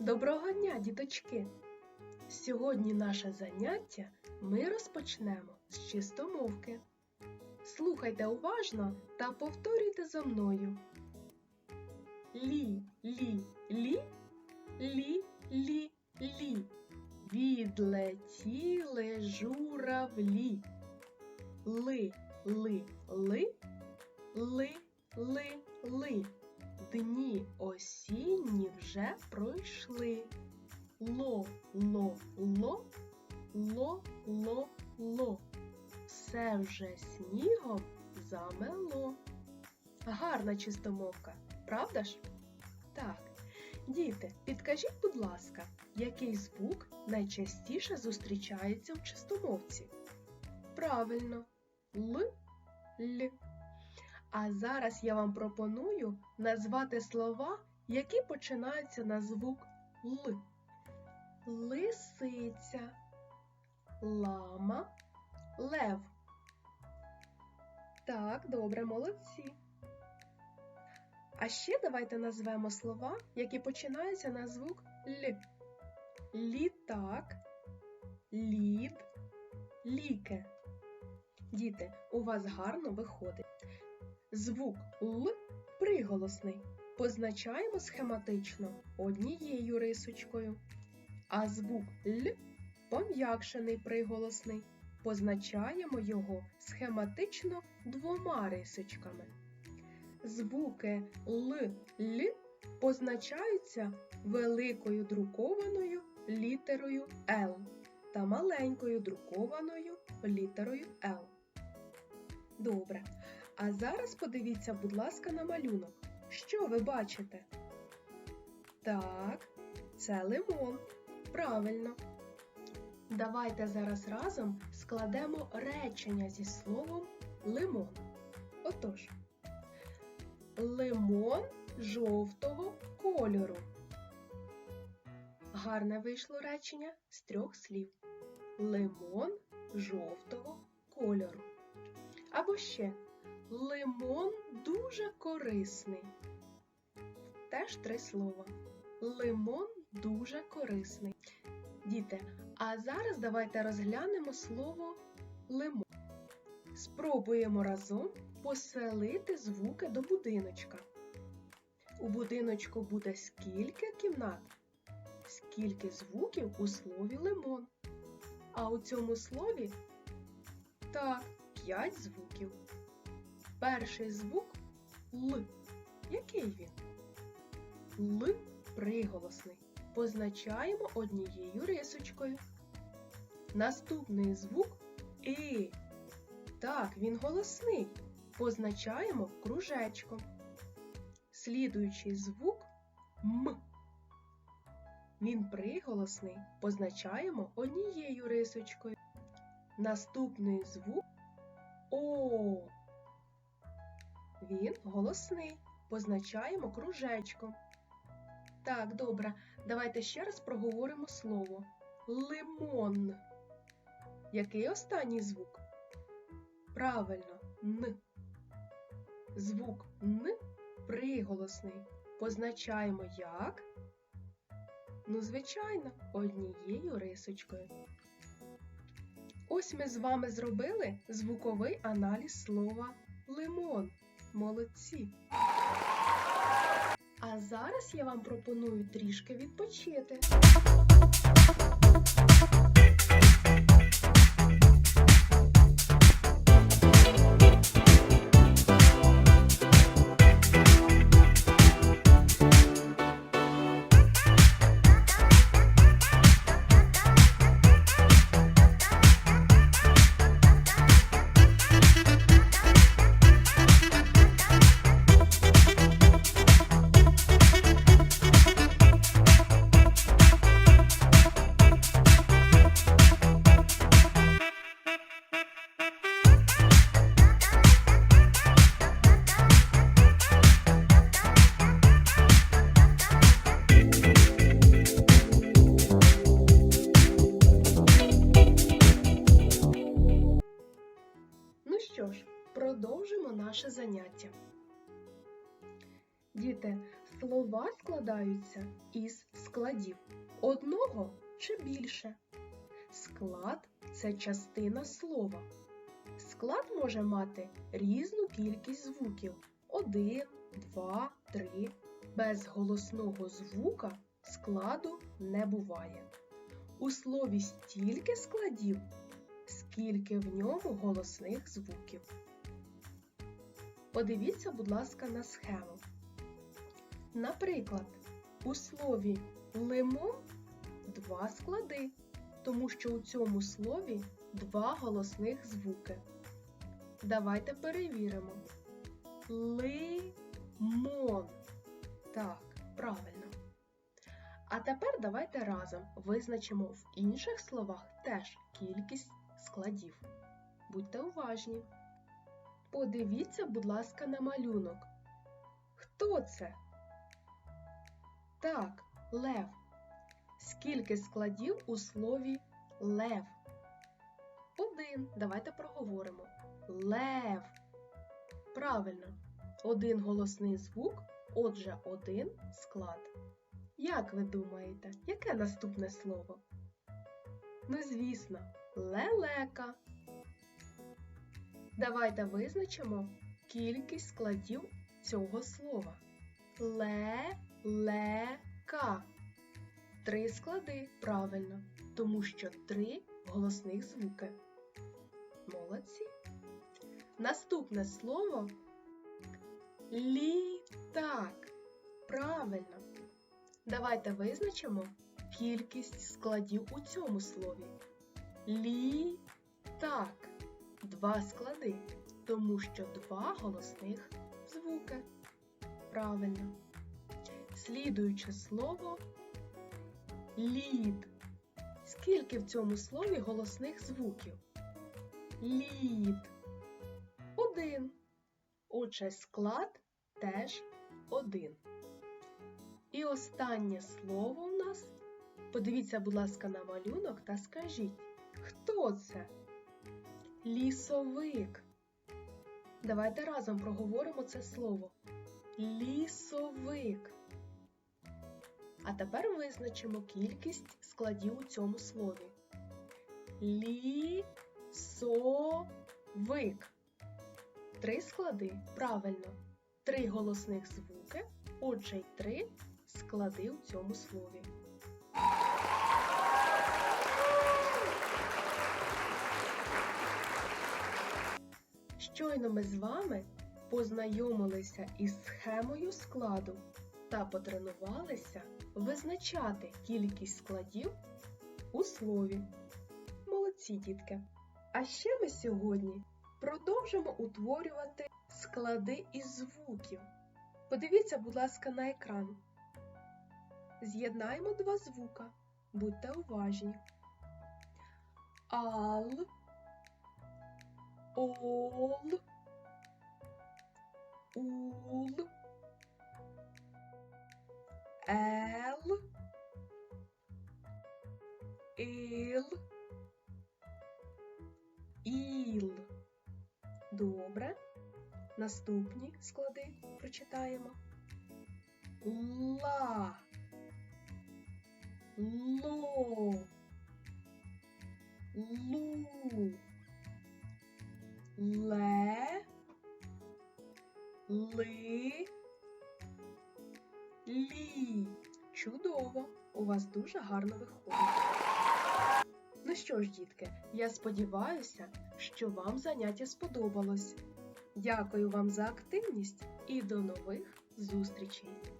Доброго дня, діточки! Сьогодні наше заняття ми розпочнемо з чистомовки. Слухайте уважно та повторюйте за мною. Лі, лі, лі, лі, лі, лі. Відлетіли журавлі. Ли, ли, ли, ли, ли, ли. Дні осінні вже пройшли. Ло, ло, ло, ло, ло, ло. Все вже снігом замело. Гарна чистомовка, правда ж? Так. Діти, підкажіть, будь ласка, який звук найчастіше зустрічається в чистомовці? Правильно, Л, Л. А зараз я вам пропоную назвати слова, які починаються на звук Л. Лисиця, лама, лев. Так, добре, молодці. А ще давайте назвемо слова, які починаються на звук Л. Літак, лід, ліки. Діти, у вас гарно виходить. Звук Л приголосний. Позначаємо схематично однією рисочкою. А звук Л пом'якшений приголосний. Позначаємо його схематично двома рисочками. Звуки Л, Л позначаються великою друкованою літерою Л та маленькою друкованою літерою Л. Добре. А зараз подивіться, будь ласка, на малюнок. Що ви бачите? Так, це лимон. Правильно. Давайте зараз разом складемо речення зі словом лимон. Отож, лимон жовтого кольору. Гарне вийшло речення з трьох слів. Лимон жовтого кольору. Або ще Лимон дуже корисний. Теж три слова. Лимон дуже корисний. Діти, а зараз давайте розглянемо слово лимон. Спробуємо разом поселити звуки до будиночка. У будиночку буде скільки кімнат, скільки звуків у слові лимон. А у цьому слові так, п'ять звуків. Перший звук Л. Який він? Л приголосний. Позначаємо однією рисочкою. Наступний звук И. Так, він голосний. Позначаємо кружечком. Слідуючий звук М. Він приголосний. Позначаємо однією рисочкою. Наступний звук О. Він голосний. Позначаємо кружечком. Так, добре. Давайте ще раз проговоримо слово. Лимон. Який останній звук? Правильно, Н. Звук Н приголосний. Позначаємо як? Ну, звичайно, однією рисочкою. Ось ми з вами зробили звуковий аналіз слова лимон. Молодці! А зараз я вам пропоную трішки відпочити. Продовжимо наше заняття. Діти, Слова складаються із складів одного чи більше. Склад це частина слова. Склад може мати різну кількість звуків: один, два, три. Без голосного звука складу не буває. У слові стільки складів, скільки в ньому голосних звуків. Подивіться, будь ласка, на схему. Наприклад, у слові лимон два склади, тому що у цьому слові два голосних звуки. Давайте перевіримо. Лимон. Так, правильно. А тепер давайте разом визначимо в інших словах теж кількість складів. Будьте уважні. Подивіться, будь ласка, на малюнок. Хто це? Так, лев. Скільки складів у слові лев? Один. Давайте проговоримо. Лев. Правильно. Один голосний звук, отже, один склад. Як ви думаєте, яке наступне слово? Ну, звісно, лелека. Давайте визначимо кількість складів цього слова. Ле-ле-ка. Три склади правильно, тому що три голосних звуки. Молодці. Наступне слово літак. Правильно. Давайте визначимо кількість складів у цьому слові. Літак. Два склади, тому що два голосних звуки. Правильно. Слідуюче слово лід. Скільки в цьому слові голосних звуків? Лід. Один. Отже, склад теж один. І останнє слово у нас. Подивіться, будь ласка, на малюнок та скажіть, хто це? Лісовик. Давайте разом проговоримо це слово. Лісовик. А тепер визначимо кількість складів у цьому слові. Лісовик. Три склади. Правильно. Три голосних звуки. Отже, й три склади у цьому слові. Щойно ми з вами познайомилися із схемою складу та потренувалися визначати кількість складів у слові. Молодці дітки! А ще ми сьогодні продовжимо утворювати склади із звуків. Подивіться, будь ласка, на екран. З'єднаємо два звука. Будьте уважні. Ал, ол, ул, ел, ил, іл. Добре. Наступні склади прочитаємо. Ла, ло, лу, ле, ли, лі. Чудово! У вас дуже гарно виходить. Ну що ж, дітки, я сподіваюся, що вам заняття сподобалось. Дякую вам за активність і до нових зустрічей!